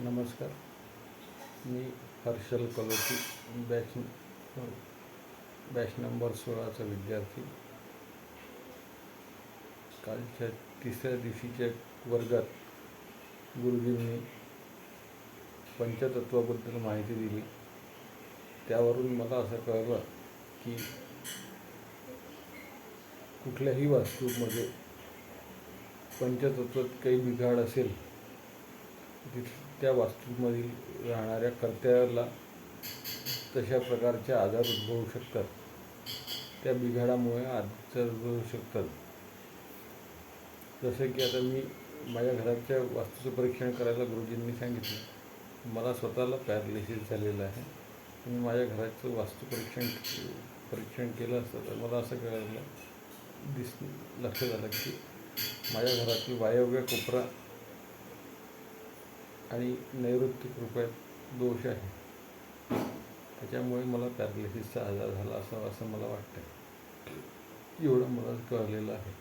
नमस्कार. मी Harshal Kaloti batch batch number सोळाचा विद्यार्थी. कालच्या तिसऱ्या दिवशीच्या वर्गात गुरुजींनी पंचतत्वाबद्दल माहिती दिली. त्यावरून मला असं कळलं की कुठल्याही वास्तूमध्ये पंचतत्वात काही बिघाड असेल त्या वास्तूमधील राहणाऱ्या कर्त्याला तशा प्रकारचे आजार उद्भवू शकतात. त्या बिघाडामुळे आजार उद्भवू शकतात. जसं की आता मी माझ्या घराच्या वास्तूचं परीक्षण करायला गुरुजींनी सांगितलं. मला स्वतःला पॅरालिसिस झालेलं आहे. मी माझ्या घराचं वास्तू परीक्षण परीक्षण केलं असतं तर मला असं कळलं दिस लक्षात आलं की माझ्या घरातील वायव्य कोपरा आणि नैऋत्य कृपयात दोष आहे. त्याच्यामुळे मला पॅरालिसिसचा आजार झाला असावा असं मला वाटतं एवढं मला कळलेलं आहे.